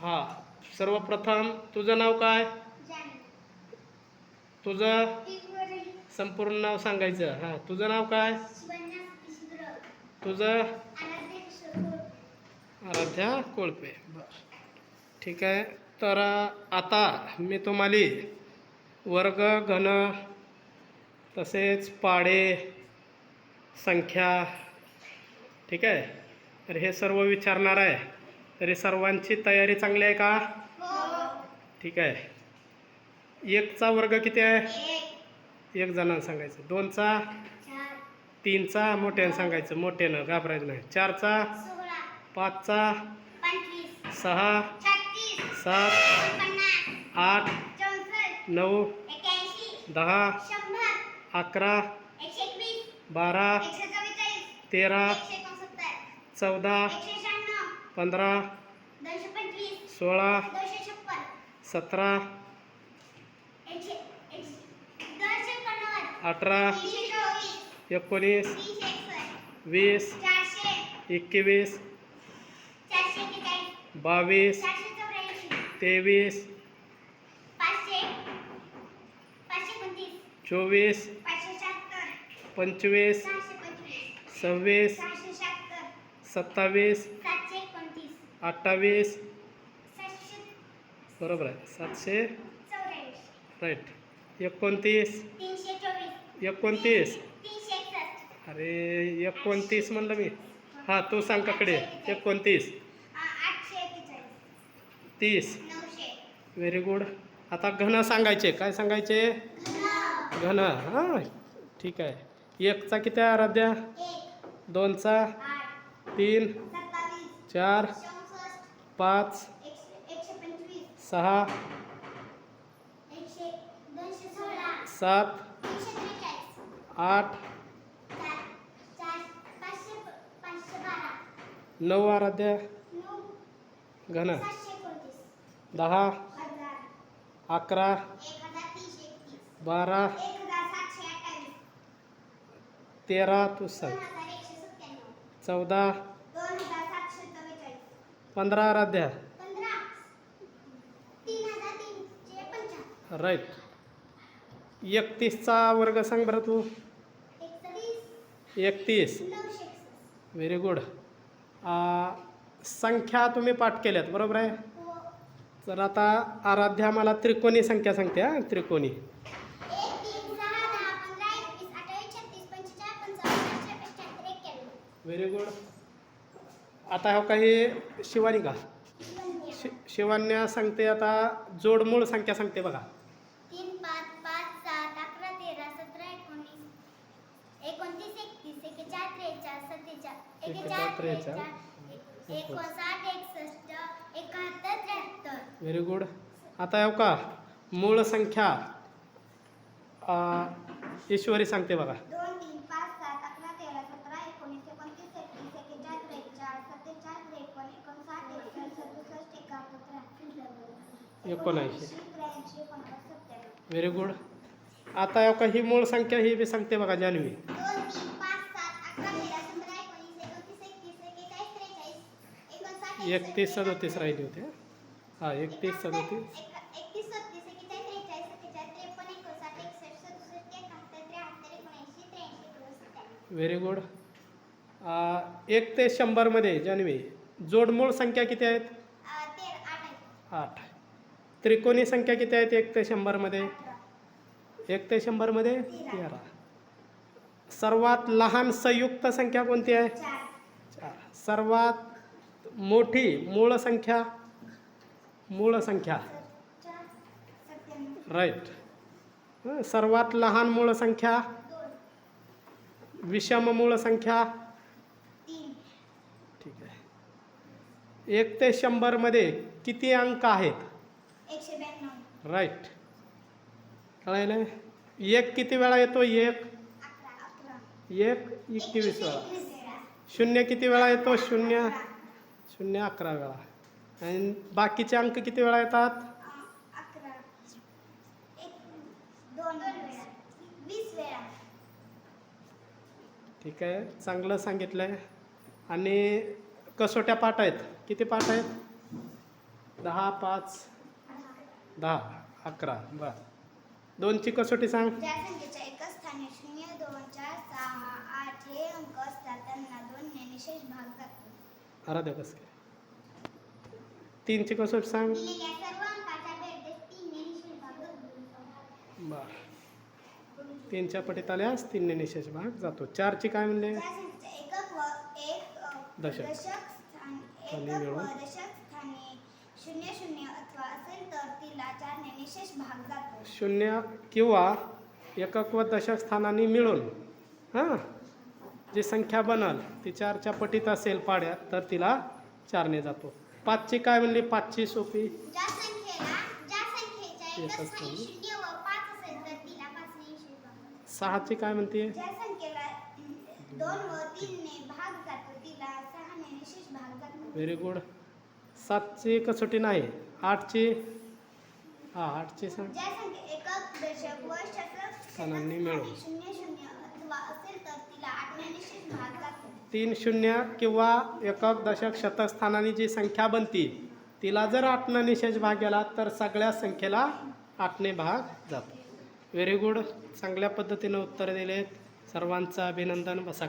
हा सर्वप्रथम तुझं नाव काय? तुझं? संपूर्ण नाव सांगायचं. हां तुझं नाव काय? तुझं? आराध्या कोळपे. ठीक आहे. तर आता मी तुम्हाला वर्ग घन तसेच पाडे संख्या ठीक आहे? तर हे सर्व विचारणार आहे. तरी सर्वांची तयारी चांगली आहे का? ठीक आहे. एकचा वर्ग किती आहे? एक. जणांना सांगायचं. दोनचा? तीनचा? मोठ्यानं सांगायचं. मोठ्यानं. घाबरायचं नाही. चारचा? पाचचा? सहा. सात. आठ. नऊ. दहा. अकरा. बारा. तेरा. चौदा. पंधरा. सोळा सतरा अठरा एकोणीस वीस एकवीस बावीस तेवीस चोवीस पंचवीस सव्वीस सत्तावीस अठ्ठावीस बरोबर आहे. सातशे राईट. एकोणतीस. एकोणतीस. अरे एकोणतीस म्हणलं मी. हां तू सांग काकडे. एकोणतीस. तीस. व्हेरी गुड आता घन सांगायचे. काय सांगायचे? घन. हां ठीक आहे. एकचा किती आराध्या? दोनचा? तीन. चार. पाच. सहा. सात. आठ. नऊ आराध्या. घन. दहा. अकरा. बारा. तेरा तू सांग चौदा. पंधरा आराध्या पंधरा तीन हजार तीनशे पंच्याहत्तर राईट. एकतीसचा वर्ग सांग बरं तू. एकतीस. व्हेरी गुड संख्या तुम्ही पाठ केल्यात बरोबर आहे? तर आता आराध्या मला त्रिकोणी संख्या सांगते हा त्रिकोणी. व्हेरी गुड आता हो काही शिवानी का? शि शिवान्या सांगते आता जोडमूळ संख्या सांगते बघा तीन पाच पाच सात अकरा तेरा सतरा एकोणीस एकोणतीस एकतीस एकेचाळ त्रेचाळ एकोणसाठ एकसष्ट एकाहत्तर त्र्याहत्तर. व्हेरी गुड आता हो का? मूळ संख्या आ, ईश्वरी सांगते बघा. दोन तीन पाच सात अकरा तेरा सतरा एकोणीस एकोणतीस एकतीस एकेचाळ त्रेचाळ सत्तेचाळ त्रेपन्न एकोणसाठ एकसष्ट सदुसष्ट एकाहत्तर त्र्याहत्तर एकोणऐंशी. त्र्याऐंशी एकोणनव्वद सत्त्याण्णव. व्हेरी गुड आता हो का? ही मूळ संख्या ही बी सांगते बघा जान्हवी. दोन तीन एकतीस सदोतीस राहिली होती. हां एकतीस सदोतीस व्हेरी गुड एक ते शंभरमध्ये जान्हवी जोडमूळ संख्या किती आहेत? आठ त्रिकोणी संख्या किती आहेत एक ते शंभरमध्ये? एक ते शंभरमध्ये? तेरा. सर्वात लहान संयुक्त संख्या कोणती आहे? चार. सर्वात मोठी मूळ संख्या? मूळ संख्या. राईट सर्वात लहान मूळ संख्या? विषम मूळ संख्या? ठीक आहे. एक ते शंभरमध्ये किती अंक आहेत? राईट कळायला एक किती वेळा येतो? एक. एक एकवीस वेळा. शून्य किती वेळा येतो? शून्य. शून्य अकरा वेळा. आणि बाकीचे अंक किती वेळा येतात? ठीक आहे. चांगलं सांगितलं आहे आणि कसोट्या पाठ आहेत? किती पाठ आहेत? दहा पाच दहा अकरा. बर. दोनची कसोटी सांग. ज्या संख्येच्या एकच स्थानी शून्य दोन चार सहा आठ हे अंक असतात. त्यांना दोनने निशेष भाग जातो आराध्या कस काय तीनची कसं सांग? बर. तीनच्या पटीत आल्यास तीनने निशेष भाग जातो. चारची काय म्हणले? दशक. दशक मिळून. शून्य शून्य अथवा असेल तर तिला चारने निशेष भाग जातो शून्य किंवा एकक व दशक स्थानांनी मिळून हां? जी संख्या बनल ती चारच्या पटीत असेल पाड्यात तर तिला चारने जातो. पाचची काय म्हणली? पाचची सोपी. सहाची काय म्हणते? व्हेरी गुड सातची कसोटी नाही आठची हां आठची सांग संख्या तीन शून्य किंवा एकक दशक शतस्थानाने जी संख्या बनती तिला जर आठनं निशेष भाग गेला तर सगळ्या संख्येला आठने भाग जातो. व्हेरी गुड चांगल्या पद्धतीनं उत्तर दिलेत. सर्वांचं अभिनंदन. बसा